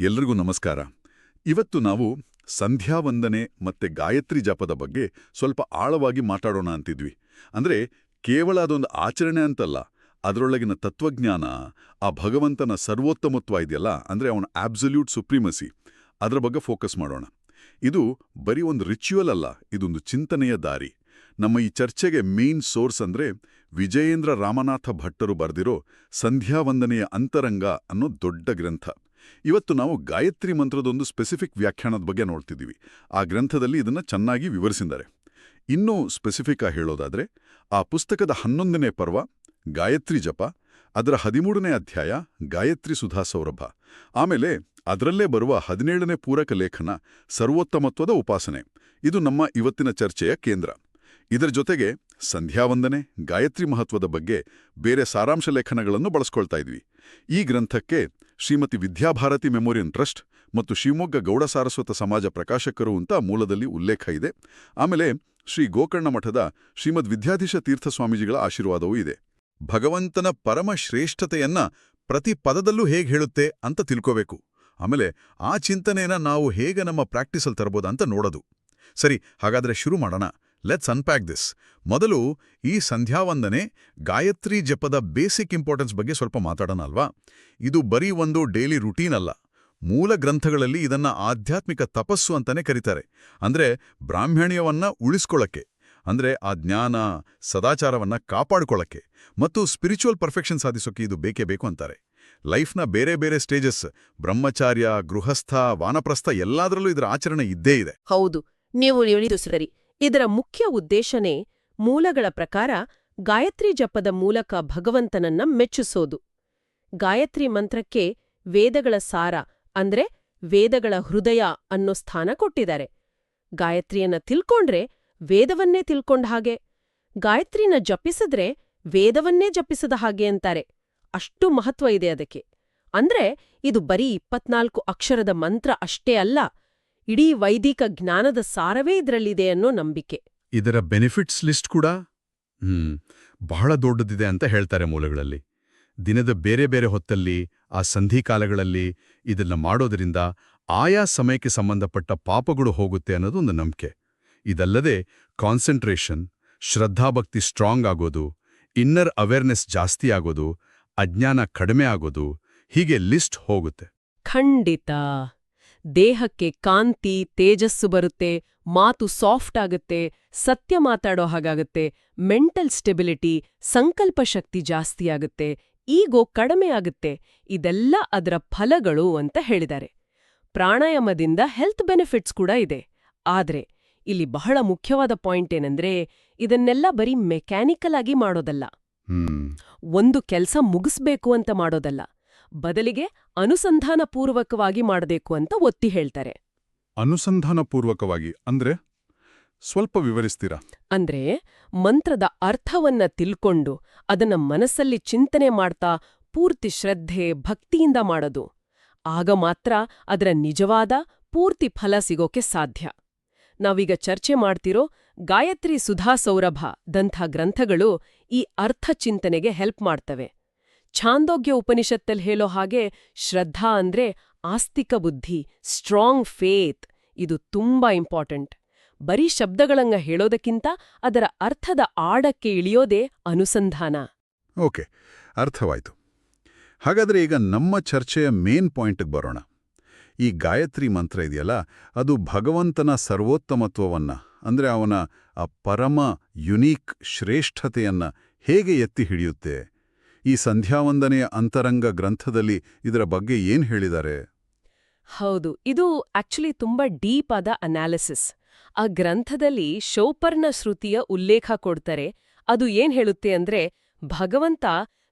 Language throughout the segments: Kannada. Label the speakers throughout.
Speaker 1: ಎಲ್ರಿಗೂ ನಮಸ್ಕಾರ. ಇವತ್ತು ನಾವು ಸಂಧ್ಯಾವಂದನೆ ಮತ್ತೆ ಗಾಯತ್ರಿ ಜಪದ ಬಗ್ಗೆ ಸ್ವಲ್ಪ ಆಳವಾಗಿ ಮಾತಾಡೋಣ ಅಂತಿದ್ವಿ. ಅಂದ್ರೆ ಕೇವಲ ಅದೊಂದು ಆಚರಣೆ ಅಂತಲ್ಲ, ಅದರೊಳಗಿನ ತತ್ವಜ್ಞಾನ, ಆ ಭಗವಂತನ ಸರ್ವೋತ್ತಮತ್ವ ಇದೆಯಲ್ಲ, ಅಂದ್ರೆ ಅವನ ಆಬ್ಸಲ್ಯೂಟ್ ಸುಪ್ರೀಮಸಿ ಅದರ ಬಗ್ಗೆ ಫೋಕಸ್ ಮಾಡೋಣ. ಇದು ಬರೀ ಒಂದು ರಿಚುವಲ್ ಅಲ್ಲ, ಇದೊಂದು ಚಿಂತನೆಯ ದಾರಿ. ನಮ್ಮ ಈ ಚರ್ಚೆಗೆ ಮೇನ್ ಸೋರ್ಸ್ ಅಂದ್ರೆ ವಿಜಯೇಂದ್ರ ರಾಮನಾಥ ಭಟ್ಟರು ಬರೆದಿರೋ ಸಂಧ್ಯಾವಂದನೆಯ ಅಂತರಂಗ ಅನ್ನೋ ದೊಡ್ಡ ಗ್ರಂಥ. ಇವತ್ತು ನಾವು ಗಾಯತ್ರಿ ಮಂತ್ರದೊಂದು ಸ್ಪೆಸಿಫಿಕ್ ವ್ಯಾಖ್ಯಾನದ ಬಗ್ಗೆ ನೋಡ್ತಿದ್ದೀವಿ. ಆ ಗ್ರಂಥದಲ್ಲಿ ಇದನ್ನ ಚೆನ್ನಾಗಿ ವಿವರಿಸಿದ್ದಾರೆ. ಇನ್ನೂ ಸ್ಪೆಸಿಫಿಕ್ ಆಗಿ ಹೇಳೋದಾದ್ರೆ, ಆ ಪುಸ್ತಕದ ಹನ್ನೊಂದನೇ ಪರ್ವ, ಗಾಯತ್ರಿ ಜಪ, ಅದರ ಹದಿಮೂರನೇ ಅಧ್ಯಾಯ, ಗಾಯತ್ರಿ ಸುಧಾ ಸೌರಭ. ಆಮೇಲೆ ಅದರಲ್ಲೇ ಬರುವ ಹದಿನೇಳನೇ ಪೂರಕ ಲೇಖನ ಸರ್ವೋತ್ತಮತ್ವದ ಉಪಾಸನೆ. ಇದು ನಮ್ಮ ಇವತ್ತಿನ ಚರ್ಚೆಯ ಕೇಂದ್ರ. ಇದರ ಜೊತೆಗೆ ಸಂಧ್ಯಾವಂದನೆ ಗಾಯತ್ರಿ ಮಹತ್ವದ ಬಗ್ಗೆ ಬೇರೆ ಸಾರಾಂಶ ಲೇಖನಗಳನ್ನು ಬಳಸ್ಕೊಳ್ತಾ ಇದ್ವಿ. ಈ ಗ್ರಂಥಕ್ಕೆ ಶ್ರೀಮತಿ ವಿದ್ಯಾಭಾರತಿ ಮೆಮೋರಿಯಲ್ ಟ್ರಸ್ಟ್ ಮತ್ತು ಶಿವಮೊಗ್ಗ ಗೌಡ ಸಾರಸ್ವತ ಸಮಾಜ ಪ್ರಕಾಶಕರು ಅಂತ ಮೂಲದಲ್ಲಿ ಉಲ್ಲೇಖ ಇದೆ. ಆಮೇಲೆ ಶ್ರೀ ಗೋಕರ್ಣ ಮಠದ ಶ್ರೀಮದ್ ವಿದ್ಯಾಧೀಶ ತೀರ್ಥ ಸ್ವಾಮೀಜಿಗಳ ಆಶೀರ್ವಾದವೂ ಇದೆ. ಭಗವಂತನ ಪರಮ ಶ್ರೇಷ್ಠತೆಯನ್ನ ಪ್ರತಿ ಪದದಲ್ಲೂ ಹೇಗೆ ಹೇಳುತ್ತೆ ಅಂತ ತಿಳ್ಕೋಬೇಕು. ಆಮೇಲೆ ಆ ಚಿಂತನೆಯನ್ನ ನಾವು ಹೇಗೆ ನಮ್ಮ ಪ್ರಾಕ್ಟೀಸಲ್ಲಿ ತರಬಹುದು ಅಂತ ನೋಡೋದು. ಸರಿ, ಹಾಗಾದ್ರೆ ಶುರು ಮಾಡೋಣ. ಲೆಟ್ಸ್ ಅನ್ಪ್ಯಾಕ್ ದಿಸ್ ಮೊದಲು ಈ ಸಂಧ್ಯಾವಂದನೆ ಗಾಯತ್ರಿ ಜಪದ ಬೇಸಿಕ್ ಇಂಪಾರ್ಟೆನ್ಸ್ ಬಗ್ಗೆ ಸ್ವಲ್ಪ ಮಾತಾಡೋಣ ಅಲ್ವಾ? ಇದು ಬರೀ ಒಂದು ಡೈಲಿ ರುಟೀನ್ ಅಲ್ಲ. ಮೂಲ ಗ್ರಂಥಗಳಲ್ಲಿ ಇದನ್ನ ಆಧ್ಯಾತ್ಮಿಕ ತಪಸ್ಸು ಅಂತಾನೆ ಕರೀತಾರೆ. ಅಂದ್ರೆ ಬ್ರಾಹ್ಮಣ್ಯವನ್ನ ಉಳಿಸ್ಕೊಳ್ಳಕ್ಕೆ ಅಂದ್ರೆ ಆ ಜ್ಞಾನ, ಸದಾಚಾರವನ್ನ ಕಾಪಾಡ್ಕೊಳ್ಳಕ್ಕೆ ಮತ್ತು ಸ್ಪಿರಿಚುವಲ್ ಪರ್ಫೆಕ್ಷನ್ ಸಾಧಿಸೋಕೆ ಇದು ಬೇಕೇ ಬೇಕು ಅಂತಾರೆ. ಲೈಫ್ನ ಬೇರೆ ಬೇರೆ ಸ್ಟೇಜಸ್ ಬ್ರಹ್ಮಚಾರ್ಯ, ಗೃಹಸ್ಥ, ವಾನಪ್ರಸ್ಥ ಎಲ್ಲಾದ್ರಲ್ಲೂ ಇದರ ಆಚರಣೆ ಇದ್ದೇ ಇದೆ.
Speaker 2: ಹೌದು. ನೀವು ಸರಿ. ಇದರ ಮುಖ್ಯ ಉದ್ದೇಶನೇ ಮೂಲಗಳ ಪ್ರಕಾರ ಗಾಯತ್ರಿ ಜಪದ ಮೂಲಕ ಭಗವಂತನನ್ನ ಮೆಚ್ಚಿಸೋದು. ಗಾಯತ್ರಿ ಮಂತ್ರಕ್ಕೆ ವೇದಗಳ ಸಾರ ಅಂದ್ರೆ ವೇದಗಳ ಹೃದಯ ಅನ್ನೋ ಸ್ಥಾನ ಕೊಟ್ಟಿದ್ದಾರೆ. ಗಾಯತ್ರಿಯನ್ನ ತಿಳ್ಕೊಂಡ್ರೆ ವೇದವನ್ನೇ ತಿಳ್ಕೊಂಡ ಹಾಗೆ. ಗಾಯತ್ರಿನ ಜಪಿಸಿದ್ರೆ ವೇದವನ್ನೇ ಜಪಿಸದ ಹಾಗೆ ಅಂತಾರೆ. ಅಷ್ಟು ಮಹತ್ವ ಇದೆ ಅದಕ್ಕೆ. ಅಂದ್ರೆ ಇದು ಬರೀ ಇಪ್ಪತ್ನಾಲ್ಕು ಅಕ್ಷರದ ಮಂತ್ರ ಅಷ್ಟೇ ಅಲ್ಲ ಇಡೀ ವೈದಿಕ ಜ್ಞಾನದ ಸಾರವೇ ಇದರಲ್ಲಿದೆ ಅನ್ನೋ ನಂಬಿಕೆ.
Speaker 3: ಇದರ ಬೆನಿಫಿಟ್ಸ್ ಲಿಸ್ಟ್ ಕೂಡ? ಹ್ಮ್ ಬಹಳ ದೊಡ್ಡದಿದೆ ಅಂತ ಹೇಳ್ತಾರೆ ಮೂಲಗಳಲ್ಲಿ. ದಿನದ ಬೇರೆ ಬೇರೆ ಹೊತ್ತಲ್ಲಿ ಆ ಸಂಧಿಕಾಲಗಳಲ್ಲಿ ಇದನ್ನ ಮಾಡೋದರಿಂದ ಆಯಾ ಸಮಯಕ್ಕೆ ಸಂಬಂಧಪಟ್ಟ ಪಾಪಗಳು ಹೋಗುತ್ತೆ ಅನ್ನೋದು ಒಂದು ನಂಬಿಕೆ. ಇದಲ್ಲದೆ ಕಾನ್ಸಂಟ್ರೇಷನ್ ಶ್ರದ್ಧಾಭಕ್ತಿ ಸ್ಟ್ರಾಂಗ್ ಆಗೋದು ಇನ್ನರ್ ಅವೇರ್ನೆಸ್ ಜಾಸ್ತಿ ಆಗೋದು ಅಜ್ಞಾನ ಕಡಿಮೆ ಆಗೋದು ಹೀಗೆ ಲಿಸ್ಟ್ ಹೋಗುತ್ತೆ.
Speaker 2: ಖಂಡಿತ. ದೇಹಕ್ಕೆ ಕಾಂತಿ ತೇಜಸ್ಸು ಬರುತ್ತೆ ಮಾತು ಸಾಫ್ಟ್ ಆಗುತ್ತೆ ಸತ್ಯ ಮಾತಾಡೋ ಹಾಗಾಗುತ್ತೆ ಮೆಂಟಲ್ ಸ್ಟೆಬಿಲಿಟಿ ಸಂಕಲ್ಪ ಶಕ್ತಿ ಜಾಸ್ತಿ ಆಗುತ್ತೆ ಈಗೋ ಕಡಿಮೆ ಆಗುತ್ತೆ ಇದೆಲ್ಲ ಅದರ ಫಲಗಳು ಅಂತ ಹೇಳಿದ್ದಾರೆ. ಪ್ರಾಣಾಯಾಮದಿಂದ ಹೆಲ್ತ್ ಬೆನಿಫಿಟ್ಸ್ ಕೂಡ ಇದೆ. ಆದರೆ ಇಲ್ಲಿ ಬಹಳ ಮುಖ್ಯವಾದ ಪಾಯಿಂಟ್ ಏನಂದ್ರೆ ಇದನ್ನೆಲ್ಲ ಬರೀ ಮೆಕ್ಯಾನಿಕಲ್ ಆಗಿ ಮಾಡೋದಲ್ಲ. ಒಂದು ಕೆಲಸ ಮುಗಿಸ್ಬೇಕು ಅಂತ ಮಾಡೋದಲ್ಲ. ಬದಲಿಗೆ ಅನುಸಂಧಾನಪೂರ್ವಕವಾಗಿ ಮಾಡಬೇಕು ಅಂತ ಒತ್ತಿ ಹೇಳ್ತಾರೆ.
Speaker 1: ಅನುಸಂಧಾನಪೂರ್ವಕವಾಗಿ ಅಂದ್ರೆ ಸ್ವಲ್ಪ ವಿವರಿಸ್ತೀರಾ?
Speaker 2: ಅಂದ್ರೆ ಮಂತ್ರದ ಅರ್ಥವನ್ನ ತಿಳ್ಕೊಂಡು ಅದನ್ನ ಮನಸ್ಸಲ್ಲಿ ಚಿಂತನೆ ಮಾಡ್ತಾ ಪೂರ್ತಿ ಶ್ರದ್ಧೆ ಭಕ್ತಿಯಿಂದ ಮಾಡೋದು. ಆಗ ಮಾತ್ರ ಅದರ ನಿಜವಾದ ಪೂರ್ತಿ ಫಲ ಸಿಗೋಕೆ ಸಾಧ್ಯ. ನಾವೀಗ ಚರ್ಚೆ ಮಾಡ್ತಿರೋ ಗಾಯತ್ರಿ ಸುಧಾ ಸೌರಭ ದಂಥ ಗ್ರಂಥಗಳು ಈ ಅರ್ಥ ಚಿಂತನೆಗೆ ಹೆಲ್ಪ್ ಮಾಡ್ತವೆ. ಛಾಂದೋಗ್ಯ ಉಪನಿಷತ್ತಲ್ಲಿ ಹೇಳೋ ಹಾಗೆ ಶ್ರದ್ಧಾ ಅಂದ್ರೆ ಆಸ್ತಿಕ ಬುದ್ಧಿ ಸ್ಟ್ರಾಂಗ್ ಫೇತ್ ಇದು ತುಂಬಾ ಇಂಪಾರ್ಟೆಂಟ್ ಬರೀ ಶಬ್ದಗಳಂಗ ಹೇಳೋದಕ್ಕಿಂತ ಅದರ ಅರ್ಥದ ಆಡಕ್ಕೆ ಇಳಿಯೋದೇ ಅನುಸಂಧಾನ.
Speaker 1: ಓಕೆ, ಅರ್ಥವಾಯ್ತು. ಹಾಗಾದ್ರೆ ಈಗ ನಮ್ಮ ಚರ್ಚೆಯ ಮೇನ್ ಪಾಯಿಂಟ್ಗೆ ಬರೋಣ. ಈ ಗಾಯತ್ರಿ ಮಂತ್ರ ಇದೆಯಲ್ಲ, ಅದು ಭಗವಂತನ ಸರ್ವೋತ್ತಮತ್ವವನ್ನ, ಅಂದ್ರೆ ಅವನ ಆ ಪರಮ ಯುನೀಕ್ ಶ್ರೇಷ್ಠತೆಯನ್ನು ಹೇಗೆ ಎತ್ತಿ ಹಿಡಿಯುತ್ತೆ? ಈ ಸಂಧ್ಯಾವಂದನೆಯ ಅಂತರಂಗ ಗ್ರಂಥದಲ್ಲಿ ಇದರ ಬಗ್ಗೆ ಏನ್ ಹೇಳಿದ್ದಾರೆ?
Speaker 2: ಹೌದು, ಇದು ಆಕ್ಚುಲಿ ತುಂಬಾ ಡೀಪ್ ಆದ ಅನಾಲಿಸಿಸ್ ಆ ಗ್ರಂಥದಲ್ಲಿ ಶೌಪರ್ಣ ಶ್ರುತಿಯ ಉಲ್ಲೇಖ ಕೊಡ್ತಾರೆ. ಅದು ಏನ್ ಹೇಳುತ್ತೆ ಅಂದ್ರೆ, ಭಗವಂತ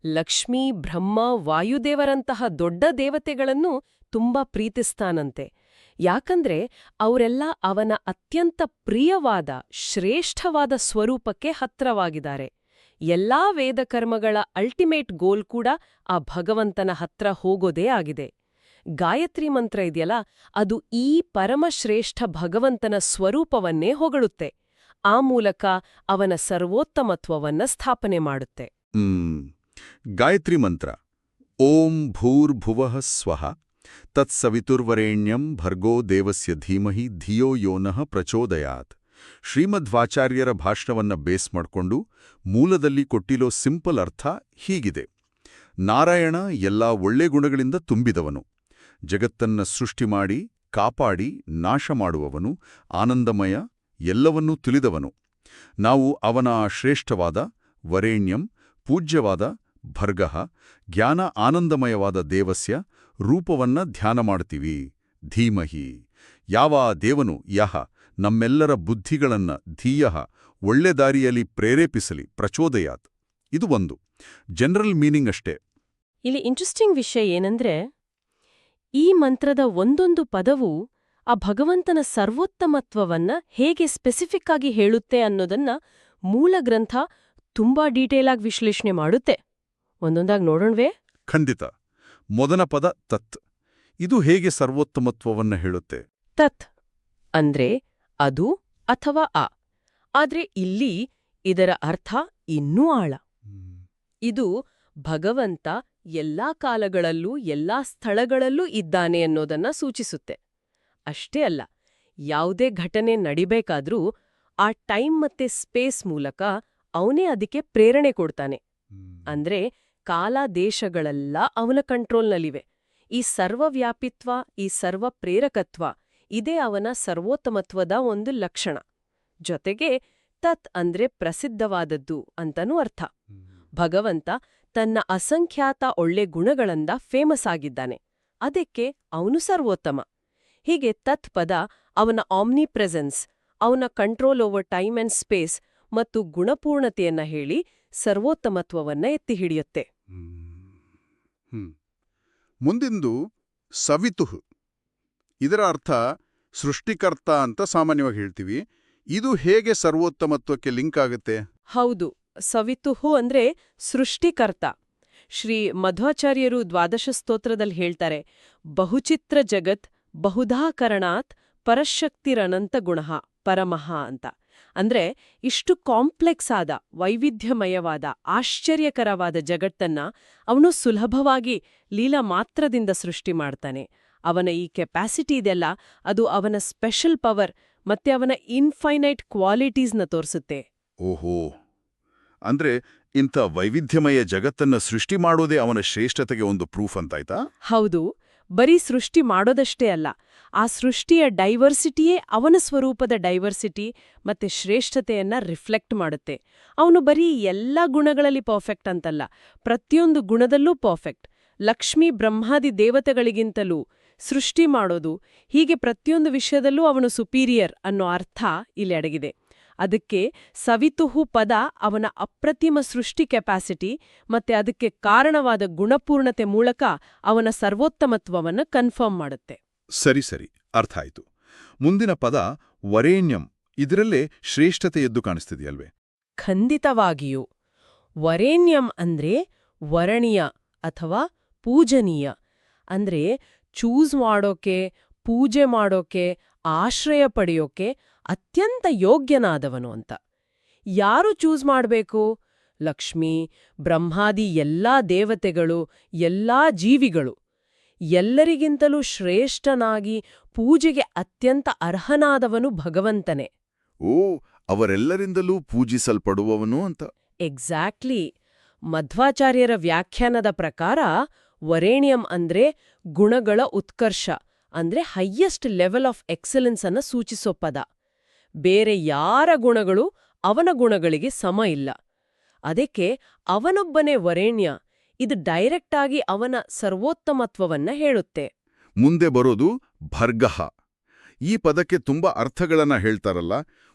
Speaker 2: ಲಕ್ಷ್ಮೀ, ಬ್ರಹ್ಮ, ವಾಯುದೇವರಂತಹ ದೊಡ್ಡ ದೇವತೆಗಳನ್ನು ತುಂಬಾ ಪ್ರೀತಿಸ್ತಾನಂತೆ. ಯಾಕಂದ್ರೆ, ಅವರೆಲ್ಲ ಅವನ ಅತ್ಯಂತ ಪ್ರಿಯವಾದ, ಶ್ರೇಷ್ಠವಾದ ಸ್ವರೂಪಕ್ಕೆ ಹತ್ರವಾಗಿದ್ದಾರೆ. ಎಲ್ಲಾ ವೇದಕರ್ಮಗಳ ಅಲ್ಟಿಮೇಟ್ ಗೋಲ್ ಕೂಡ ಆ ಭಗವಂತನ ಹತ್ರ ಹೋಗೋದೇ ಆಗಿದೆ. ಗಾಯತ್ರಿ ಮಂತ್ರ ಇದೆಯಲ್ಲ, ಅದು ಈ ಪರಮಶ್ರೇಷ್ಠ ಭಗವಂತನ ಸ್ವರೂಪವನ್ನೇ ಹೊಗಳುತ್ತೆ. ಆ ಮೂಲಕ ಅವನ ಸರ್ವೋತ್ತಮತ್ವವನ್ನ ಸ್ಥಾಪನೆ ಮಾಡುತ್ತೆ.
Speaker 1: ಗಾಯತ್ರಿ ಮಂತ್ರ. ಓಂ ಭೂರ್ಭುವ ಸ್ವಃ. ತತ್ಸವಿತುರ್ವರೆಣ್ಯಂ ಭರ್ಗೋ ದೇವಸ್ಯ ಧೀಮಹಿ ಧಿಯೋ ಯೋನಃ ಪ್ರಚೋದಯಾತ್. ಶ್ರೀಮಧ್ವಾಚಾರ್ಯರ ಭಾಷಣವನ್ನ ಬೇಸ್ ಮಾಡಿಕೊಂಡು ಮೂಲದಲ್ಲಿ ಕೊಟ್ಟಿರೋ ಸಿಂಪಲ್ ಅರ್ಥ ಹೀಗಿದೆ. ನಾರಾಯಣ ಎಲ್ಲ ಒಳ್ಳೆ ಗುಣಗಳಿಂದ ತುಂಬಿದವನು. ಜಗತ್ತನ್ನ ಸೃಷ್ಟಿ ಮಾಡಿ, ಕಾಪಾಡಿ, ನಾಶ ಮಾಡುವವನು, ಆನಂದಮಯ, ಎಲ್ಲವನ್ನೂ ತಿಳಿದವನು. ನಾವು ಅವನ ಶ್ರೇಷ್ಠವಾದ, ವರೇಣ್ಯಂ, ಪೂಜ್ಯವಾದ, ಭರ್ಗಃ, ಜ್ಞಾನ ಆನಂದಮಯವಾದ ದೇವಸ್ಯ ರೂಪವನ್ನ ಧ್ಯಾನ ಮಾಡ್ತೀವಿ. ಧೀಮಹಿ. ಯಾವ ದೇವನು ಯಹ ನಮ್ಮೆಲ್ಲರ ಬುದ್ಧಿಗಳನ್ನ ಧೀಯಃ ಒಳ್ಳೆ ದಾರಿಯಲ್ಲಿ ಪ್ರೇರೇಪಿಸಲಿ ಪ್ರಚೋದಯಾತ್. ಇದು ಒಂದು. ಜನರಲ್ ಮೀನಿಂಗ್ ಅಷ್ಟೇ.
Speaker 2: ಇಲ್ಲಿ ಇಂಟ್ರೆಸ್ಟಿಂಗ್ ವಿಷಯ ಏನಂದ್ರೆ ಈ ಮಂತ್ರದ ಒಂದೊಂದು ಪದವು ಆ ಭಗವಂತನ ಸರ್ವೋತ್ತಮತ್ವವನ್ನ ಹೇಗೆ ಸ್ಪೆಸಿಫಿಕ್ ಆಗಿ ಹೇಳುತ್ತೆ ಅನ್ನೋದನ್ನ ಮೂಲ ಗ್ರಂಥ ತುಂಬಾ ಡೀಟೇಲ್ ಆಗಿ ವಿಶ್ಲೇಷಣೆ ಮಾಡುತ್ತೆ. ಒಂದೊಂದಾಗಿ ನೋಡೋಣವೇ?
Speaker 1: ಖಂಡಿತ. ಮೊದಲ ಪದ ತತ್. ಇದು ಹೇಗೆ ಸರ್ವೋತ್ತಮತ್ವವನ್ನ ಹೇಳುತ್ತೆ?
Speaker 2: ತತ್ ಅಂದ್ರೆ ಅದು ಅಥವಾ ಆ ಆದ್ರೆ ಇಲ್ಲಿ ಇದರ ಅರ್ಥ ಇನ್ನೂ ಆಳ. ಇದು ಭಗವಂತ ಎಲ್ಲಾ ಕಾಲಗಳಲ್ಲೂ ಎಲ್ಲಾ ಸ್ಥಳಗಳಲ್ಲೂ ಇದ್ದಾನೆ ಅನ್ನೋದನ್ನ ಸೂಚಿಸುತ್ತೆ. ಅಷ್ಟೇ ಅಲ್ಲ ಯಾವುದೇ ಘಟನೆ ನಡಿಬೇಕಾದ್ರೂ ಆ ಟೈಮ್ ಮತ್ತೆ ಸ್ಪೇಸ್ ಮೂಲಕ ಅವನೇ ಅದಕ್ಕೆ ಪ್ರೇರಣೆ ಕೊಡ್ತಾನೆ. ಅಂದ್ರೆ ಕಾಲ ದೇಶಗಳೆಲ್ಲ ಅವನ ಕಂಟ್ರೋಲ್ನಲ್ಲಿವೆ. ಈ ಸರ್ವವ್ಯಾಪಿತ್ವ ಈ ಸರ್ವ ಪ್ರೇರಕತ್ವ ಇದೇ ಅವನ ಸರ್ವೋತ್ತಮತ್ವದ ಒಂದು ಲಕ್ಷಣ. ಜೊತೆಗೆ ತತ್ ಅಂದ್ರೆ ಪ್ರಸಿದ್ಧವಾದದ್ದು ಅಂತನೂ ಅರ್ಥ. ಭಗವಂತ ತನ್ನ ಅಸಂಖ್ಯಾತ ಒಳ್ಳೆ ಗುಣಗಳಿಂದ ಫೇಮಸ್ ಆಗಿದ್ದಾನೆ. ಅದಕ್ಕೆ ಅವನು ಸರ್ವೋತ್ತಮ. ಹೀಗೆ ತತ್ ಪದ ಅವನ ಆಮ್ನಿ ಪ್ರೆಸೆನ್ಸ್ ಅವನ control over time and space ಮತ್ತು ಗುಣಪೂರ್ಣತೆಯನ್ನ ಹೇಳಿ ಸರ್ವೋತ್ತಮತ್ವವನ್ನ ಎತ್ತಿ ಹಿಡಿಯುತ್ತೆ.
Speaker 3: ಮುಂದಿಂದು ಸವಿತುಹು. ಇದರ ಅರ್ಥ ಸೃಷ್ಟಿಕರ್ತ ಅಂತ ಸಾಮಾನ್ಯವಾಗಿ ಹೇಳ್ತೀವಿ. ಇದು ಹೇಗೆ ಸರ್ವೋತ್ತಮತ್ವಕ್ಕೆ ಲಿಂಕ್ ಆಗುತ್ತೆ?
Speaker 2: ಹೌದು. ಸವಿತುಹು ಅಂದ್ರೆ ಸೃಷ್ಟಿಕರ್ತ. ಶ್ರೀ ಮಧ್ವಾಚಾರ್ಯರು ದ್ವಾದಶ ಸ್ತೋತ್ರದಲ್ಲಿ ಹೇಳ್ತಾರೆ, ಬಹುಚಿತ್ರ ಜಗತ್ ಬಹುಧಾಕರಣಾತ್ ಪರಶಕ್ತಿರನಂತ ಗುಣಃ ಪರಮಃ ಅಂತ. ಅಂದ್ರೆ ಇಷ್ಟು ಕಾಂಪ್ಲೆಕ್ಸ್ ಆದ, ವೈವಿಧ್ಯಮಯವಾದ, ಆಶ್ಚರ್ಯಕರವಾದ ಜಗತ್ತನ್ನ ಅವನು ಸುಲಭವಾಗಿ ಲೀಲಾ ಮಾತ್ರದಿಂದ ಸೃಷ್ಟಿ ಮಾಡ್ತಾನೆ. ಅವನ ಈ ಕೆಪಾಸಿಟಿ ಇದೆಲ್ಲ ಅದು ಅವನ ಸ್ಪೆಷಲ್ ಪವರ್ ಮತ್ತೆ ಅವನ ಇನ್ಫೈನೈಟ್ ಕ್ವಾಲಿಟೀಸ್ನ ತೋರಿಸುತ್ತೆ.
Speaker 1: ಓಹೋ! ಅಂದ್ರೆ ಇಂಥ ವೈವಿಧ್ಯಮಯ ಜಗತ್ತನ್ನ ಸೃಷ್ಟಿ ಮಾಡೋದೇ ಅವನ ಶ್ರೇಷ್ಠತೆಗೆ ಒಂದು ಪ್ರೂಫ್ ಅಂತಾಯ್ತಾ?
Speaker 2: ಹೌದು ಬರೀ ಸೃಷ್ಟಿ ಮಾಡೋದಷ್ಟೇ ಅಲ್ಲ ಆ ಸೃಷ್ಟಿಯ ಡೈವರ್ಸಿಟಿಯೇ ಅವನ ಸ್ವರೂಪದ ಡೈವರ್ಸಿಟಿ ಮತ್ತೆ ಶ್ರೇಷ್ಠತೆಯನ್ನ ರಿಫ್ಲೆಕ್ಟ್ ಮಾಡುತ್ತೆ. ಅವನು ಬರೀ ಎಲ್ಲ ಗುಣಗಳಲ್ಲಿ ಪರ್ಫೆಕ್ಟ್ ಅಂತಲ್ಲ ಪ್ರತಿಯೊಂದು ಗುಣದಲ್ಲೂ ಪರ್ಫೆಕ್ಟ್ ಲಕ್ಷ್ಮಿ ಬ್ರಹ್ಮಾದಿ ದೇವತೆಗಳಿಗಿಂತಲೂ ಸೃಷ್ಟಿ ಮಾಡೋದು. ಹೀಗೆ ಪ್ರತಿಯೊಂದು ವಿಷಯದಲ್ಲೂ ಅವನು ಸುಪೀರಿಯರ್ ಅನ್ನೋ ಅರ್ಥ ಇಲ್ಲಿ ಅಡಗಿದೆ. ಅದಕ್ಕೆ ಸವಿತುಹು ಪದ ಅವನ ಅಪ್ರತಿಮ ಸೃಷ್ಟಿ ಕೆಪಾಸಿಟಿ ಮತ್ತೆ ಅದಕ್ಕೆ ಕಾರಣವಾದ ಗುಣಪೂರ್ಣತೆ ಮೂಲಕ ಅವನ ಸರ್ವೋತ್ತಮತ್ವವನ್ನು ಕನ್ಫರ್ಮ್ ಮಾಡುತ್ತೆ.
Speaker 1: ಸರಿ ಸರಿ. ಅರ್ಥ ಆಯಿತು. ಮುಂದಿನ ಪದ ವರೇಣ್ಯಂ. ಇದರಲ್ಲೇ ಶ್ರೇಷ್ಠತೆ ಎದ್ದು ಕಾಣಿಸ್ತಿದೆಯಲ್ವೇ?
Speaker 2: ಖಂಡಿತವಾಗಿಯೂ. ವರೇಣ್ಯಂ ಅಂದ್ರೆ ವರಣೀಯ ಅಥವಾ ಪೂಜನೀಯ. ಅಂದ್ರೆ ಚೂಸ್ ಮಾಡೋಕೆ ಪೂಜೆ ಮಾಡೋಕೆ ಆಶ್ರಯ ಪಡೆಯೋಕೆ ಅತ್ಯಂತ ಯೋಗ್ಯನಾದವನು ಅಂತ. ಯಾರು ಚೂಸ್ ಮಾಡಬೇಕು? ಲಕ್ಷ್ಮಿ ಬ್ರಹ್ಮಾದಿ ಎಲ್ಲಾ ದೇವತೆಗಳು ಎಲ್ಲಾ ಜೀವಿಗಳು. ಎಲ್ಲರಿಗಿಂತಲೂ ಶ್ರೇಷ್ಠನಾಗಿ ಪೂಜೆಗೆ ಅತ್ಯಂತ ಅರ್ಹನಾದವನು ಭಗವಂತನೇ.
Speaker 1: ಓ ಅವರೆಲ್ಲರಿಂದಲೂ ಪೂಜಿಸಲ್ಪಡುವವನು ಅಂತ.
Speaker 2: ಎಕ್ಸಾಕ್ಟ್ಲಿ ಮಧ್ವಾಚಾರ್ಯರ ವ್ಯಾಖ್ಯಾನದ ಪ್ರಕಾರ ವರೇಣ್ಯಂ ಅಂದ್ರೆ ಗುಣಗಳ ಉತ್ಕರ್ಷ ಅಂದ್ರೆ ಹೈಯೆಸ್ಟ್ ಲೆವೆಲ್ ಆಫ್ ಎಕ್ಸಲೆನ್ಸ್ ಅನ್ನ ಸೂಚಿಸೋ ಪದ. ಬೇರೆ ಯಾರ ಗುಣಗಳು ಅವನ ಗುಣಗಳಿಗೆ ಸಮ ಇಲ್ಲ. ಅದಕ್ಕೆ ಅವನೊಬ್ಬನೇ ವರೇಣ್ಯ ಇದು ಡೈರೆಕ್ಟ್ ಆಗಿ ಅವನ ಸರ್ವೋತ್ತಮತ್ವವನ್ನ ಹೇಳುತ್ತೆ.
Speaker 1: ಮುಂದೆ ಬರೋದು ಭರ್ಗಃ. ಈ ಪದಕ್ಕೆ ತುಂಬಾ ಅರ್ಥಗಳನ್ನ ಹೇಳ್ತಾರಲ್ಲ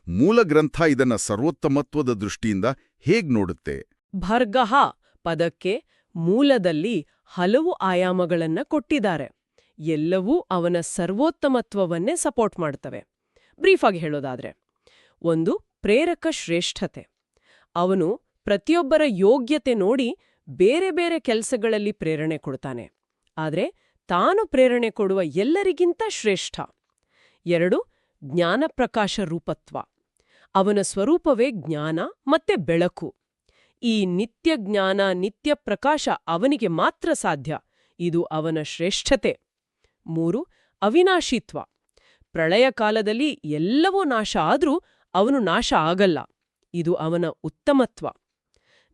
Speaker 1: ಮೂಲ ಗ್ರಂಥ ಇದನ್ನ ಸರ್ವೋತ್ತಮತ್ವದ ದೃಷ್ಟಿಯಿಂದ ಹೇಗ್ ನೋಡುತ್ತೆ?
Speaker 2: ಭರ್ಗಹ ಪದಕ್ಕೆ ಮೂಲದಲ್ಲಿ ಹಲವು ಆಯಾಮಗಳನ್ನ ಕೊಟ್ಟಿದ್ದಾರೆ. ಎಲ್ಲವೂ ಅವನ ಸರ್ವೋತ್ತಮತ್ವವನ್ನೇ ಸಪೋರ್ಟ್ ಮಾಡ್ತವೆ. ಬ್ರೀಫಾಗಿ ಹೇಳೋದಾದ್ರೆ, ಒಂದು ಪ್ರೇರಕ ಶ್ರೇಷ್ಠತೆ. ಅವನು ಪ್ರತಿಯೊಬ್ಬರ ಯೋಗ್ಯತೆ ನೋಡಿ ಬೇರೆ ಬೇರೆ ಕೆಲಸಗಳಲ್ಲಿ ಪ್ರೇರಣೆ ಕೊಡ್ತಾನೆ. ಆದರೆ ತಾನು ಪ್ರೇರಣೆ ಕೊಡುವ ಎಲ್ಲರಿಗಿಂತ ಶ್ರೇಷ್ಠ. ಎರಡು, ಜ್ಞಾನಪ್ರಕಾಶ ರೂಪತ್ವ. ಅವನ ಸ್ವರೂಪವೇ ಜ್ಞಾನ ಮತ್ತೆ ಬೆಳಕು. ಈ ನಿತ್ಯ ಜ್ಞಾನ ನಿತ್ಯ ಪ್ರಕಾಶ ಅವನಿಗೆ ಮಾತ್ರ ಸಾಧ್ಯ. ಇದು ಅವನ ಶ್ರೇಷ್ಠತೆ. ಮೂರು, ಅವಿನಾಶಿತ್ವ. ಪ್ರಳಯ ಕಾಲದಲ್ಲಿ ಎಲ್ಲವೂ ನಾಶ ಆದರೂ ಅವನು ನಾಶ ಆಗಲ್ಲ. ಇದು ಅವನ ಉತ್ತಮತ್ವ.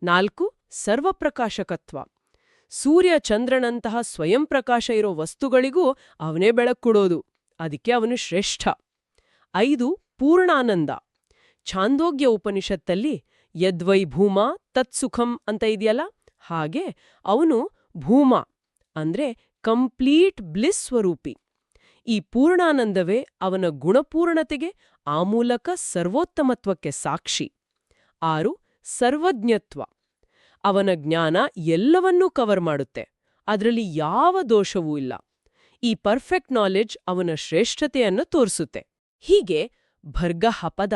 Speaker 2: ನಾಲ್ಕು, ಸರ್ವಪ್ರಕಾಶಕತ್ವ. ಸೂರ್ಯ ಚಂದ್ರನಂತಹ ಸ್ವಯಂ ಪ್ರಕಾಶ ಇರೋ ವಸ್ತುಗಳಿಗೂ ಅವನೇ ಬೆಳಕುಡೋದು ಅದಕ್ಕೆ ಅವನು ಶ್ರೇಷ್ಠ. ಐದು, ಪೂರ್ಣಾನಂದ. ಛಾಂದೋಗ್ಯ ಉಪನಿಷತ್ತಲ್ಲಿ ಯದ್ವೈ ಭೂಮಾ ತತ್ಸುಖಂ ಅಂತ ಇದೆಯಲ್ಲ? ಹಾಗೆ ಅವನು ಭೂಮ ಅಂದ್ರೆ ಕಂಪ್ಲೀಟ್ ಬ್ಲಿಸ್ ಸ್ವರೂಪಿ. ಈ ಪೂರ್ಣಾನಂದವೇ ಅವನ ಗುಣಪೂರ್ಣತೆಗೆ ಆ ಮೂಲಕ ಸರ್ವೋತ್ತಮತ್ವಕ್ಕೆ ಸಾಕ್ಷಿ. ಆರು, ಸರ್ವಜ್ಞತ್ವ. ಅವನ ಜ್ಞಾನ ಎಲ್ಲವನ್ನೂ ಕವರ್ ಮಾಡುತ್ತೆ. ಅದರಲ್ಲಿ ಯಾವ ದೋಷವೂ ಇಲ್ಲ. ಈ ಪರ್ಫೆಕ್ಟ್ ನಾಲೆಡ್ಜ್ ಅವನ ಶ್ರೇಷ್ಠತೆಯನ್ನು ತೋರಿಸುತ್ತೆ. ಹೀಗೆ ಭರ್ಗಹ ಪದ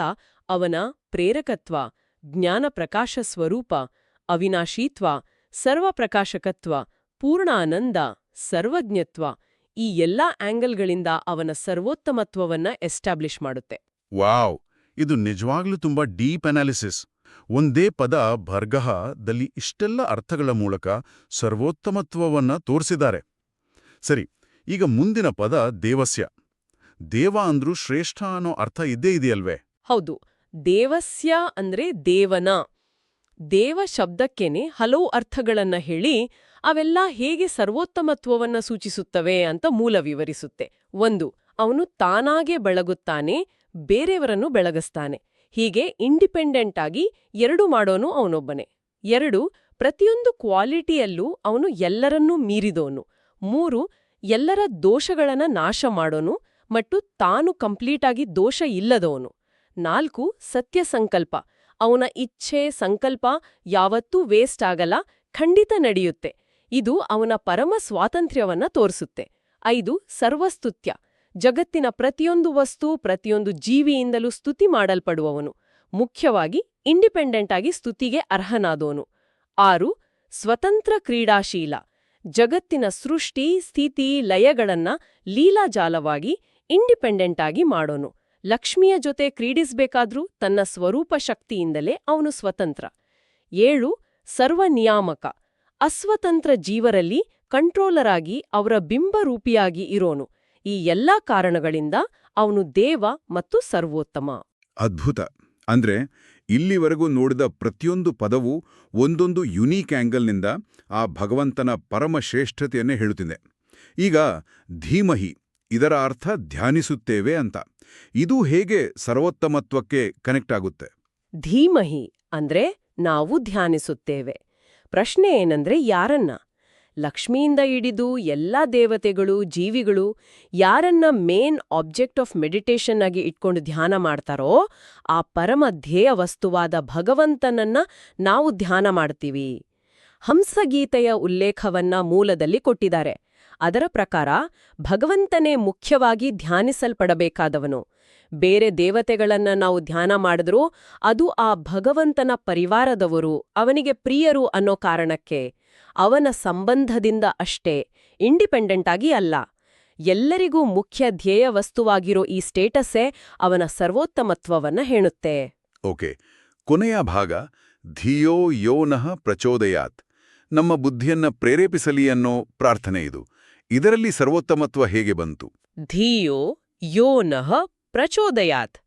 Speaker 2: ಅವನ ಪ್ರೇರಕತ್ವ ಜ್ಞಾನ ಪ್ರಕಾಶ ಸ್ವರೂಪ ಅವಿನಾಶೀತ್ವ ಸರ್ವಪ್ರಕಾಶಕತ್ವ ಪೂರ್ಣ ಆನಂದ ಸರ್ವಜ್ಞತ್ವ ಈ ಎಲ್ಲಾ ಆಂಗಲ್ಗಳಿಂದ ಅವನ ಸರ್ವೋತ್ತಮತ್ವವನ್ನ ಎಸ್ಟಾಬ್ಲಿಷ್ ಮಾಡುತ್ತೆ.
Speaker 3: ವಾವ್! ಇದು ನಿಜವಾಗ್ಲೂ ತುಂಬಾ ಡೀಪ್ ಅನಾಲಿಸಿಸ್. ಒಂದೇ ಪದ ಭರ್ಗಹದಲ್ಲಿ ಇಷ್ಟೆಲ್ಲ ಅರ್ಥಗಳ ಮೂಲಕ ಸರ್ವೋತ್ತಮತ್ವವನ್ನ ತೋರಿಸಿದ್ದಾರೆ. ಸರಿ ಈಗ ಮುಂದಿನ ಪದ ದೇವಸ್ಯ. ದೇವ ಅಂದ್ರೂ ಶ್ರೇಷ್ಠ ಅನ್ನೋ ಅರ್ಥ ಇದ್ದೇ ಇದೆಯಲ್ವೇ?
Speaker 2: ಹೌದು. ದೇವಸ್ಯ ಅಂದ್ರೆ ದೇವನ. ದೇವ ಶಬ್ದಕ್ಕೇನೆ ಹಲವು ಅರ್ಥಗಳನ್ನ ಹೇಳಿ ಅವೆಲ್ಲ ಹೇಗೆ ಸರ್ವೋತ್ತಮತ್ವವನ್ನ ಸೂಚಿಸುತ್ತವೆ ಅಂತ ಮೂಲ ವಿವರಿಸುತ್ತೆ. ಒಂದು, ಅವನು ತಾನಾಗೆ ಬೆಳಗುತ್ತಾನೆ, ಬೇರೆಯವರನ್ನು ಬೆಳಗಿಸ್ತಾನೆ. ಹೀಗೆ ಇಂಡಿಪೆಂಡೆಂಟ್ ಆಗಿ ಎರಡು ಮಾಡೋನು ಅವನೊಬ್ಬನೇ. ಎರಡು, ಪ್ರತಿಯೊಂದು ಕ್ವಾಲಿಟಿಯಲ್ಲೂ ಅವನು ಎಲ್ಲರನ್ನೂ ಮೀರಿದೋನು. ಮೂರು, ಎಲ್ಲರ ದೋಷಗಳನ್ನ ನಾಶ ಮಾಡೋನು, ಮತ್ತು ತಾನು ಕಂಪ್ಲೀಟಾಗಿ ದೋಷ ಇಲ್ಲದವನು ನಾಲ್ಕು ಸತ್ಯ ಸಂಕಲ್ಪ ಅವನ ಇಚ್ಛೆ, ಸಂಕಲ್ಪ ಯಾವತ್ತೂ ವೇಸ್ಟ್ ಆಗಲ್ಲ, ಖಂಡಿತ ನಡೆಯುತ್ತೆ. ಇದು ಅವನ ಪರಮ ಸ್ವಾತಂತ್ರ್ಯವನ್ನ ತೋರಿಸುತ್ತೆ. ಐದು, ಸರ್ವಸ್ತುತ್ಯ. ಜಗತ್ತಿನ ಪ್ರತಿಯೊಂದು ವಸ್ತು, ಪ್ರತಿಯೊಂದು ಜೀವಿಯಿಂದಲೂ ಸ್ತುತಿ ಮಾಡಲ್ಪಡುವವನು. ಮುಖ್ಯವಾಗಿ ಇಂಡಿಪೆಂಡೆಂಟ್ ಆಗಿ ಸ್ತುತಿಗೆ ಅರ್ಹನಾದೋನು ಆರು, ಸ್ವತಂತ್ರ ಕ್ರೀಡಾಶೀಲ. ಜಗತ್ತಿನ ಸೃಷ್ಟಿ, ಸ್ಥಿತಿ, ಲಯಗಳನ್ನ ಲೀಲಾಜಾಲವಾಗಿ ಇಂಡಿಪೆಂಡೆಂಟ್ ಆಗಿ ಮಾಡೋನು. ಲಕ್ಷ್ಮಿಯ ಜೊತೆ ಕ್ರೀಡಿಸ್ಬೇಕಾದ್ರೂ ತನ್ನ ಸ್ವರೂಪ ಶಕ್ತಿಯಿಂದಲೇ ಅವನು ಸ್ವತಂತ್ರ. ಏಳು, ಸರ್ವನಿಯಾಮಕ. ಅಸ್ವತಂತ್ರ ಜೀವರಲ್ಲಿ ಕಂಟ್ರೋಲರ್ ಆಗಿ ಅವರ ಬಿಂಬರೂಪಿಯಾಗಿ ಇರೋನು. ಈ ಎಲ್ಲಾ ಕಾರಣಗಳಿಂದ ಅವನು ದೇವ ಮತ್ತು ಸರ್ವೋತ್ತಮ.
Speaker 1: ಅದ್ಭುತ. ಅಂದ್ರೆ ಇಲ್ಲಿವರೆಗೂ ನೋಡಿದ ಪ್ರತಿಯೊಂದು ಪದವೂ ಒಂದೊಂದು ಯುನೀಕ್ ಆಂಗಲ್ನಿಂದ ಆ ಭಗವಂತನ ಪರಮಶ್ರೇಷ್ಠತೆಯನ್ನೇ ಹೇಳುತ್ತಿದೆ. ಈಗ ಧೀಮಹಿ, ಇದರ ಅರ್ಥ ಧ್ಯಾನಿಸುತ್ತೇವೆ ಅಂತ. ಇದು ಹೇಗೆ ಸರ್ವೋತ್ತಮತ್ವಕ್ಕೆ ಕನೆಕ್ಟ್ ಆಗುತ್ತೆ?
Speaker 2: ಧೀಮಹಿ ಅಂದ್ರೆ ನಾವು ಧ್ಯಾನಿಸುತ್ತೇವೆ. ಪ್ರಶ್ನೆ ಏನಂದ್ರೆ ಯಾರನ್ನ? ಲಕ್ಷ್ಮಿಯಿಂದ ಹಿಡಿದು ಎಲ್ಲಾ ದೇವತೆಗಳು, ಜೀವಿಗಳು ಯಾರನ್ನ ಮೇನ್ ಆಬ್ಜೆಕ್ಟ್ ಆಫ್ ಮೆಡಿಟೇಷನ್ ಆಗಿ ಇಟ್ಕೊಂಡು ಧ್ಯಾನ ಮಾಡ್ತಾರೋ ಆ ಪರಮ ಧ್ಯೇಯ ವಸ್ತುವಾದ ಭಗವಂತನನ್ನ ನಾವು ಧ್ಯಾನ ಮಾಡ್ತೀವಿ. ಹಂಸಗೀತೆಯ ಉಲ್ಲೇಖವನ್ನ ಮೂಲದಲ್ಲಿ ಕೊಟ್ಟಿದ್ದಾರೆ. ಅದರ ಪ್ರಕಾರ ಭಗವಂತನೇ ಮುಖ್ಯವಾಗಿ ಧ್ಯಾನಿಸಲ್ಪಡಬೇಕಾದವನು. ಬೇರೆ ದೇವತೆಗಳನ್ನ ನಾವು ಧ್ಯಾನ ಮಾಡಿದ್ರೂ ಅದು ಆ ಭಗವಂತನ ಪರಿವಾರದವರು, ಅವನಿಗೆ ಪ್ರಿಯರು ಅನ್ನೋ ಕಾರಣಕ್ಕೆ. ಅವನ ಸಂಬಂಧದಿಂದ ಅಷ್ಟೇ ಇಂಡಿಪೆಂಡೆಂಟ್ ಆಗಿ ಅಲ್ಲ. ಎಲ್ಲರಿಗೂ ಮುಖ್ಯ ಧ್ಯೇಯ ವಸ್ತುವಾಗಿರೋ ಈ ಸ್ಟೇಟಸ್ಸೇ ಅವನ ಸರ್ವೋತ್ತಮತ್ವವನ್ನ ಹೇಳುತ್ತೆ.
Speaker 1: ಓಕೆ, ಕೊನೆಯ ಭಾಗ, ಧಿಯೋ ಯೋನಃ ಪ್ರಚೋದಯಾತ್. ನಮ್ಮ ಬುದ್ಧಿಯನ್ನ ಪ್ರೇರೇಪಿಸಲಿ ಅನ್ನೋ ಪ್ರಾರ್ಥನೆ ಇದು. ಇದರಲ್ಲಿ ಸರ್ವೋತ್ತಮತ್ವ ಹೇಗೆ ಬಂತು?
Speaker 2: ಧಿಯೋ ಯೋನಃ ಪ್ರಚೋದಯಾತ್.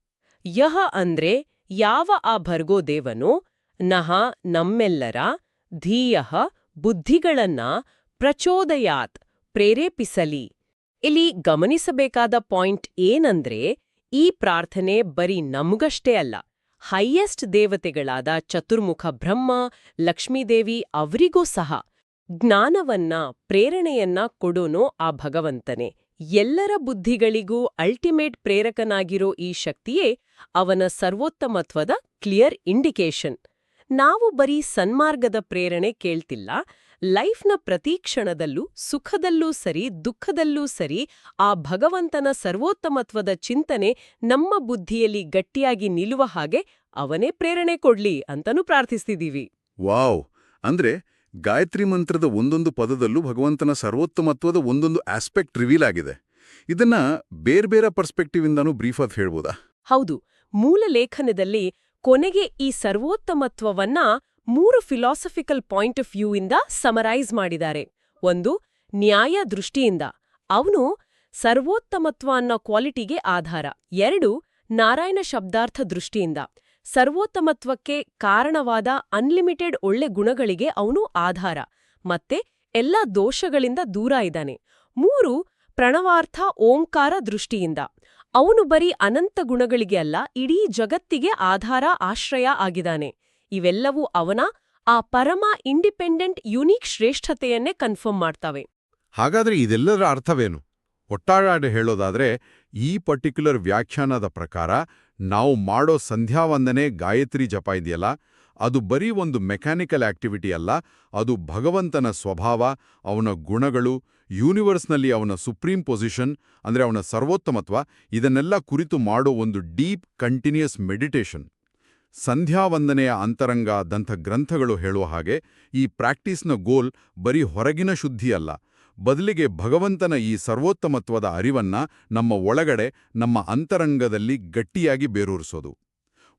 Speaker 2: ಯಹ ಅಂದ್ರೆ ಯಾವ ಆ ಭರ್ಗೋ ದೇವನು, ನಹ ನಮ್ಮೆಲ್ಲರ, ಧೀಯಃ ಬುದ್ಧಿಗಳನ್ನ ಪ್ರಚೋದಯಾತ್, ಪ್ರೇರೇಪಿಸಲಿ. ಇಲ್ಲಿ ಗಮನಿಸಬೇಕಾದ ಪಾಯಿಂಟ್ ಏನಂದ್ರೆ, ಈ ಪ್ರಾರ್ಥನೆ ಬರೀ ನಮಗಷ್ಟೇ ಅಲ್ಲ, ಹೈಯೆಸ್ಟ್ ದೇವತೆಗಳಾದ ಚತುರ್ಮುಖ ಬ್ರಹ್ಮ, ಲಕ್ಷ್ಮೀದೇವಿ ಅವರಿಗೂ ಸಹ ಜ್ಞಾನವನ್ನ, ಪ್ರೇರಣೆಯನ್ನ ಕೊಡೋನು ಆ ಭಗವಂತನೇ. ಎಲ್ಲರ ಬುದ್ಧಿಗಳಿಗೂ ಅಲ್ಟಿಮೇಟ್ ಪ್ರೇರಕನಾಗಿರೋ ಈ ಶಕ್ತಿಯೇ ಅವನ ಸರ್ವೋತ್ತಮತ್ವದ ಕ್ಲಿಯರ್ ಇಂಡಿಕೇಶನ್ ನಾವು ಬರೀ ಸನ್ಮಾರ್ಗದ ಪ್ರೇರಣೆ ಕೇಳ್ತಿಲ್ಲ, ಲೈಫ್ನ ಪ್ರತಿ ಕ್ಷಣದಲ್ಲೂ, ಸುಖದಲ್ಲೂ ಸರಿ, ದುಃಖದಲ್ಲೂ ಸರಿ, ಆ ಭಗವಂತನ ಸರ್ವೋತ್ತಮತ್ವದ ಚಿಂತನೆ ನಮ್ಮ ಬುದ್ಧಿಯಲ್ಲಿ ಗಟ್ಟಿಯಾಗಿ ನಿಲ್ಲುವ ಹಾಗೆ ಅವನೇ ಪ್ರೇರಣೆ ಕೊಡ್ಲಿ ಅಂತನೂ ಪ್ರಾರ್ಥಿಸ್ತಿದೀವಿ.
Speaker 1: ವಾವ್! ಅಂದ್ರೆ ಗಾಯತ್ರಿ ಮಂತ್ರದ ಒಂದೊಂದು ಪದದಲ್ಲೂ ಭಗವಂತನ ಸರ್ವೋತ್ತಮತ್ವದ ಒಂದೊಂದು ಆಸ್ಪೆಕ್ಟ್ ರಿವೀಲ್ ಆಗಿದೆ. ಇದನ್ನ ಬೇರ್ಬೇರೆ ಪರ್ಸ್ಪೆಕ್ಟಿವ್ ಇಂದಾನು ಬ್ರೀಫ್ ಆಗಿ ಹೇಳ್ಬೋದಾ?
Speaker 2: ಹೌದು. ಮೂಲ ಲೇಖನದಲ್ಲಿ ಕೊನೆಗೆ ಈ ಸರ್ವೋತ್ತಮತ್ವವನ್ನ ಮೂರು ಫಿಲಾಸಫಿಕಲ್ ಪಾಯಿಂಟ್ ಆಫ್ ವ್ಯೂ ಇಂದ ಸಮರೈಸ್ ಮಾಡಿದ್ದಾರೆ. ಒಂದು, ನ್ಯಾಯ ದೃಷ್ಟಿಯಿಂದ. ಅವನು ಸರ್ವೋತ್ತಮತ್ವ ಅನ್ನೋ ಕ್ವಾಲಿಟಿಗೆ ಆಧಾರ. ಎರಡು, ನಾರಾಯಣ ಶಬ್ದಾರ್ಥ ದೃಷ್ಟಿಯಿಂದ. ಸರ್ವೋತ್ತಮತ್ವಕ್ಕೆ ಕಾರಣವಾದ ಅನ್ಲಿಮಿಟೆಡ್ ಒಳ್ಳೆ ಗುಣಗಳಿಗೆ ಅವನು ಆಧಾರ. ಮತ್ತೆ ಎಲ್ಲ ದೋಷಗಳಿಂದ ದೂರ ಇದ್ದಾನೆ. ಮೂರು, ಪ್ರಣವಾರ್ಥ ಓಂಕಾರ ದೃಷ್ಟಿಯಿಂದ. ಅವನು ಬರೀ ಅನಂತ ಗುಣಗಳಿಗೆ ಅಲ್ಲ, ಇಡೀ ಜಗತ್ತಿಗೆ ಆಧಾರ ಆಶ್ರಯ ಆಗಿದ್ದಾನೆ. ಇವೆಲ್ಲವೂ ಅವನ ಆ ಪರಮ ಇಂಡಿಪೆಂಡೆಂಟ್ ಯುನೀಕ್ ಶ್ರೇಷ್ಠತೆಯನ್ನೇ ಕನ್ಫರ್ಮ್ ಮಾಡ್ತಾವೆ.
Speaker 1: ಹಾಗಾದ್ರೆ ಇದೆಲ್ಲದರ ಅರ್ಥವೇನು? ಒಟ್ಟಾಡಾಡಿ ಹೇಳೋದಾದ್ರೆ, ಈ ಪರ್ಟಿಕ್ಯುಲರ್ ವ್ಯಾಖ್ಯಾನದ ಪ್ರಕಾರ ನಾವು ಮಾಡೋ ಸಂಧ್ಯಾವಂದನೆ ಗಾಯತ್ರಿ ಜಪ ಇದೆಯಲ್ಲ? ಅದು ಬರೀ ಒಂದು ಮೆಕ್ಯಾನಿಕಲ್ ಆಕ್ಟಿವಿಟಿ ಅಲ್ಲ, ಅದು ಭಗವಂತನ ಸ್ವಭಾವ, ಅವನ ಗುಣಗಳು, ಯೂನಿವರ್ಸ್ನಲ್ಲಿ ಅವನ ಸುಪ್ರೀಂ ಪೊಸಿಷನ್, ಅಂದ್ರೆ ಅವನ ಸರ್ವೋತ್ತಮತ್ವ, ಇದನ್ನೆಲ್ಲ ಕುರಿತು ಮಾಡೋ ಒಂದು ಡೀಪ್ ಕಂಟಿನ್ಯೂಸ್ ಮೆಡಿಟೇಷನ್. ಸಂಧ್ಯಾವಂದನೆಯ ಅಂತರಂಗ ದಂಥ ಗ್ರಂಥಗಳು ಹೇಳುವ ಹಾಗೆ ಈ ಪ್ರಾಕ್ಟೀಸ್ನ ಗೋಲ್ ಬರೀ ಹೊರಗಿನ ಶುದ್ಧಿ ಅಲ್ಲ. ಬದಲಿಗೆ ಭಗವಂತನ ಈ ಸರ್ವೋತ್ತಮತ್ವದ ಅರಿವನ್ನ ನಮ್ಮ ಒಳಗಡೆ, ನಮ್ಮ ಅಂತರಂಗದಲ್ಲಿ ಗಟ್ಟಿಯಾಗಿ ಬೇರೂರಿಸೋದು.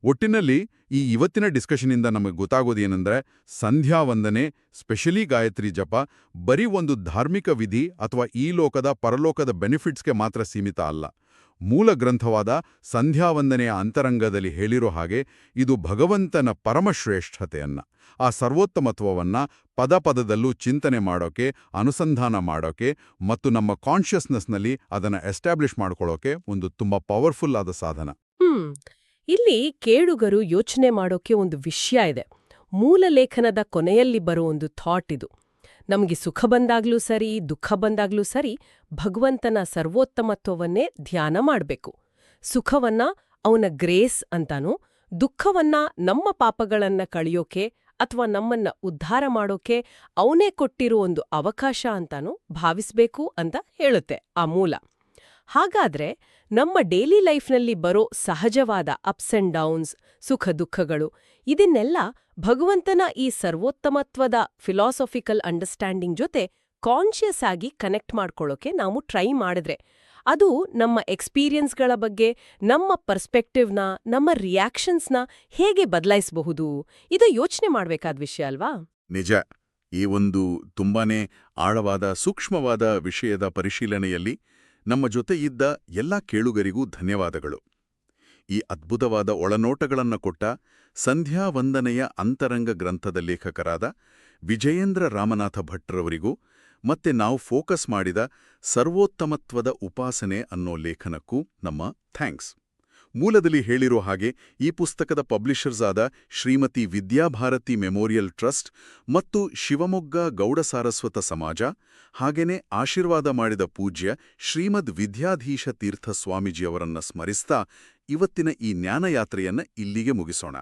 Speaker 1: ಒಟ್ಟಿನಲ್ಲಿ ಈ ಇವತ್ತಿನ ಡಿಸ್ಕಷನಿಂದ ನಮಗೆ ಗೊತ್ತಾಗೋದೇನೆಂದ್ರೆ ಸಂಧ್ಯಾವಂದನೆ ಸ್ಪೆಷಲಿ ಗಾಯತ್ರಿ ಜಪ, ಬರೀ ಒಂದು ಧಾರ್ಮಿಕ ವಿಧಿ ಅಥವಾ ಈ ಲೋಕದ, ಪರಲೋಕದ ಬೆನಿಫಿಟ್ಸ್ಗೆ ಮಾತ್ರ ಸೀಮಿತ ಅಲ್ಲ. ಮೂಲ ಗ್ರಂಥವಾದ ಸಂಧ್ಯಾವಂದನೆಯ ಅಂತರಂಗದಲ್ಲಿ ಹೇಳಿರೋ ಹಾಗೆ ಇದು ಭಗವಂತನ ಪರಮಶ್ರೇಷ್ಠತೆಯನ್ನು, ಆ ಸರ್ವೋತ್ತಮತ್ವವನ್ನ ಪದ ಪದದಲ್ಲೂ ಚಿಂತನೆ ಮಾಡೋಕೆ, ಅನುಸಂಧಾನ ಮಾಡೋಕೆ ಮತ್ತು ನಮ್ಮ ಕಾನ್ಷಿಯಸ್ನೆಸ್ನಲ್ಲಿ ಅದನ್ನು ಎಸ್ಟಾಬ್ಲಿಷ್ ಮಾಡ್ಕೊಳ್ಳೋಕೆ ಒಂದು ತುಂಬ ಪವರ್ಫುಲ್ ಆದ ಸಾಧನ.
Speaker 2: ಇಲ್ಲಿ ಕೇಳುಗರು ಯೋಚನೆ ಮಾಡೋಕೆ ಒಂದು ವಿಷಯ ಇದೆ. ಮೂಲ ಲೇಖನದ ಕೊನೆಯಲ್ಲಿ ಬರೋ ಒಂದು ಥಾಟ್ ಇದು. ನಮಗೆ ಸುಖ ಬಂದಾಗ್ಲೂ ಸರಿ, ದುಃಖ ಬಂದಾಗ್ಲೂ ಸರಿ ಭಗವಂತನ ಸರ್ವೋತ್ತಮತ್ವವನ್ನೇ ಧ್ಯಾನ ಮಾಡಬೇಕು. ಸುಖವನ್ನ ಅವನ ಗ್ರೇಸ್ ಅಂತಾನೂ, ದುಃಖವನ್ನ ನಮ್ಮ ಪಾಪಗಳನ್ನ ಕಳೆಯೋಕೆ ಅಥವಾ ನಮ್ಮನ್ನ ಉದ್ಧಾರ ಮಾಡೋಕೆ ಅವನೇ ಕೊಟ್ಟಿರೋ ಒಂದು ಅವಕಾಶ ಅಂತಾನೂ ಭಾವಿಸ್ಬೇಕು ಅಂತ ಹೇಳುತ್ತೆ ಆ ಮೂಲ. ಹಾಗಾದ್ರೆ ನಮ್ಮ ಡೈಲಿ ಲೈಫ್ನಲ್ಲಿ ಬರೋ ಸಹಜವಾದ ಅಪ್ಸ್ ಅಂಡ್ ಡೌನ್ಸ್ ಸುಖ ದುಃಖಗಳು ಇದನ್ನೆಲ್ಲ ಭಗವಂತನ ಈ ಸರ್ವೋತ್ತಮತ್ವದ ಫಿಲಾಸಫಿಕಲ್ ಅಂಡರ್ಸ್ಟ್ಯಾಂಡಿಂಗ್ ಜೊತೆ ಕಾನ್ಷಿಯಸ್ ಆಗಿ ಕನೆಕ್ಟ್ ಮಾಡ್ಕೊಳ್ಳೋಕೆ ನಾವು ಟ್ರೈ ಮಾಡಿದ್ರೆ, ಅದು ನಮ್ಮ ಎಕ್ಸ್ಪೀರಿಯನ್ಸ್ಗಳ ಬಗ್ಗೆ, ನಮ್ಮ ಪರ್ಸ್ಪೆಕ್ಟಿವ್ನ ನಮ್ಮ ರಿಯಾಕ್ಷನ್ಸ್ನ ಹೇಗೆ ಬದಲಾಯಿಸಬಹುದು? ಇದು ಯೋಚನೆ ಮಾಡಬೇಕಾದ ವಿಷಯ ಅಲ್ವಾ?
Speaker 4: ನಿಜ. ಈ ಒಂದು ತುಂಬಾನೇ ಆಳವಾದ, ಸೂಕ್ಷ್ಮವಾದ ವಿಷಯದ ಪರಿಶೀಲನೆಯಲ್ಲಿ ನಮ್ಮ ಜೊತೆ ಇದ್ದ ಎಲ್ಲ ಕೇಳುಗರಿಗೂ ಧನ್ಯವಾದಗಳು. ಈ ಅದ್ಭುತವಾದ ಒಳನೋಟಗಳನ್ನು ಕೊಟ್ಟ ಸಂಧ್ಯಾ ವಂದನೆಯ ಅಂತರಂಗ ಗ್ರಂಥದ ಲೇಖಕರಾದ ವಿಜಯೇಂದ್ರ ರಾಮನಾಥ ಭಟ್ರವರಿಗೂ ಮತ್ತೆ ನಾವು ಫೋಕಸ್ ಮಾಡಿದ ಸರ್ವೋತ್ತಮತ್ವದ ಉಪಾಸನೆ ಅನ್ನೋ ಲೇಖನಕ್ಕೂ ನಮ್ಮ ಥ್ಯಾಂಕ್ಸ್. ಮೂಲದಲ್ಲಿ ಹೇಳಿರೋ ಹಾಗೆ ಈ ಪುಸ್ತಕದ ಪಬ್ಲಿಷರ್ಸ್ ಆದ ಶ್ರೀಮತಿ ವಿದ್ಯಾಭಾರತಿ ಮೆಮೋರಿಯಲ್ ಟ್ರಸ್ಟ್ ಮತ್ತು ಶಿವಮೊಗ್ಗ ಗೌಡ ಸಾರಸ್ವತ ಸಮಾಜ ಹಾಗೇನೆ ಆಶೀರ್ವಾದ ಮಾಡಿದ ಪೂಜ್ಯ ಶ್ರೀಮದ್ ವಿದ್ಯಾಧೀಶ ತೀರ್ಥ ಸ್ವಾಮೀಜಿಯವರನ್ನ ಸ್ಮರಿಸ್ತಾ ಇವತ್ತಿನ ಈ ಜ್ಞಾನಯಾತ್ರೆಯನ್ನ ಇಲ್ಲಿಗೆ ಮುಗಿಸೋಣ.